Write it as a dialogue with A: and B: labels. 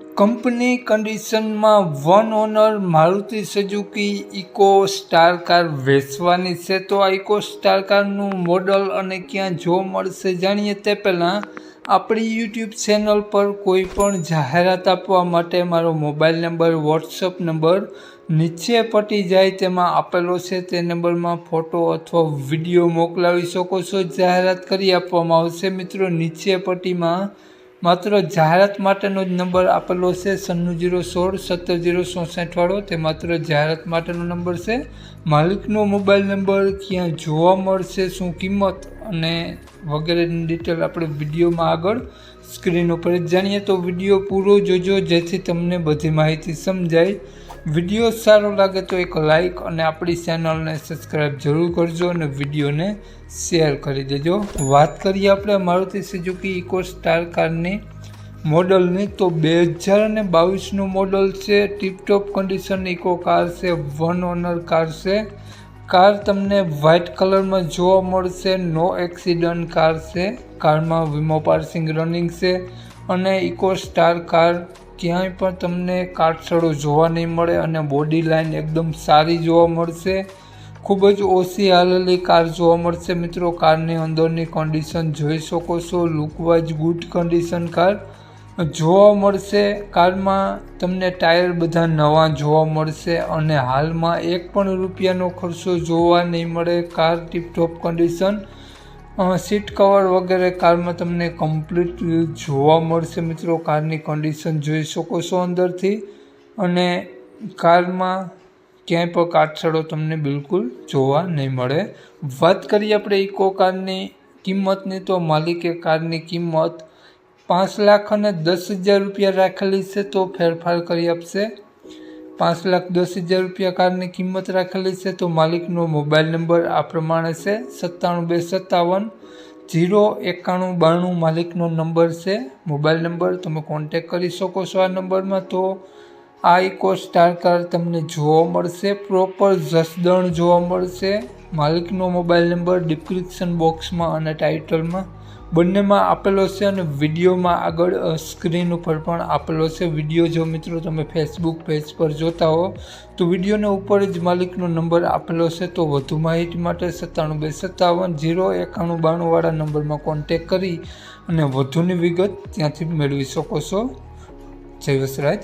A: Company કન્ડિશનમાં one owner Maruti Suzuki eco star car વેચવાની છે. તો આ ઇકો સ્ટાર કારનું મોડલ અને ક્યાં જોવા મળશે જાણીએ તે પહેલાં આપણી યુટ્યુબ ચેનલ પર કોઈ પણ જાહેરાત આપવા માટે મારો મોબાઈલ નંબર, વોટ્સઅપ નંબર નીચે પટી જાય તેમાં આપેલો છે. તે નંબરમાં ફોટો અથવા વીડિયો મોકલાવી શકો છો. જાહેરાત કરી આપવામાં આવશે. મિત્રો, નીચે પટ્ટીમાં માત્ર જાહેરાત માટેનો જ નંબર આપેલો છે સન્નું જીરો સોળ સત્તર જીરો ચોસઠવાળો તે માત્ર જાહેરાત માટેનો નંબર છે. માલિકનો મોબાઈલ નંબર ક્યાં જોવા મળશે? શું કિંમત અને વગેરેની ડિટેલ આપણે વિડીયોમાં આગળ સ્ક્રીન ઉપર જાણીએ. તો વીડિયો પૂરો જોજો, જેથી તમને બધી માહિતી સમજાય. વીડિયો સારો લાગે તો એક લાઈક અને આપણી ચેનલને સબસ્ક્રાઈબ જરૂર કરજો અને વિડીયોને શેર કરી દેજો. વાત કરીએ આપણે મારુતિ સુઝુકી ઇકો સ્ટાર કારની મોડલની. તો બે હજાર અને બાવીસનું મોડલ છે. ટીપટોપ કન્ડિશન ઇકો કાર છે વન ઓનર કાર છે. કાર તમને વ્હાઇટ કલરમાં જોવા મળશે. નો એક્સિડન્ટ કાર છે. કારમાં વીમો પાર્સિંગ રનિંગ છે. અને ઇકો સ્ટાર કાર ક્યાંય પણ તમને કાટસડો જોવા નહીં મળે અને બોડી લાઇન એકદમ સારી જોવા મળશે. ખૂબ જ ઓછી હાલેલી કાર જોવા મળશે. મિત્રો, કારની અંદરની કન્ડિશન જોઈ શકો છો. લુકવાઇઝ ગુડ કન્ડિશન કાર જોવા મળશે કારમાં તમને ટાયર બધા નવા જોવા મળશે અને હાલમાં એક પણ રૂપિયાનો ખર્ચો જોવા નહીં મળે, car tiptop condition seat cover વગેરે કારમાં તમને કમ્પ્લીટ જોવા મળશે મિત્રો, કારની કન્ડિશન જોઈ શકો છો અંદરથી અને કારમાં ક્યાંય પણ કાટછડો તમને બિલકુલ જોવા નહીં મળે. વાત કરીએ આપણે ઇકો કારની કિંમતની, તો માલિકે કારની કિંમત પાંચ લાખ અને દસ હજાર રૂપિયા રાખેલી છે તો ફેરફાર કરી આપશે. પાંચ લાખ, દસ હજાર રૂપિયા કારની કિંમત રાખેલી છે તો માલિકનો મોબાઈલ નંબર આ પ્રમાણે છે. સત્તાણું બે સત્તાવન, જીરો એકાણું બાણું માલિકનો નંબર છે. મોબાઈલ નંબર તમે કોન્ટેક કરી શકો છો આ નંબરમાં તો આ ઇકો સ્ટાર કાર તમને જોવા મળશે. પ્રોપર જસદણ જોવા મળશે. માલિકનો મોબાઈલ નંબર ડિસ્ક્રિપ્શન બોક્સમાં અને ટાઇટલમાં બંનેમાં આપેલો છે અને વિડીયોમાં આગળ સ્ક્રીન ઉપર પણ આપેલો છે. વીડિયો જો મિત્રો તમે ફેસબુક પેજ પર જોતા હો, તો વિડીયોને ઉપર જ માલિકનો નંબર આપેલો છે. તો વધુ માહિતી માટે સત્તાણું બે સત્તાવન, જીરો એકાણું બાણુંવાળા નંબરમાં કોન્ટેક કરી અને વધુની વિગત ત્યાંથી મેળવી શકો છો. જય વસરાજ.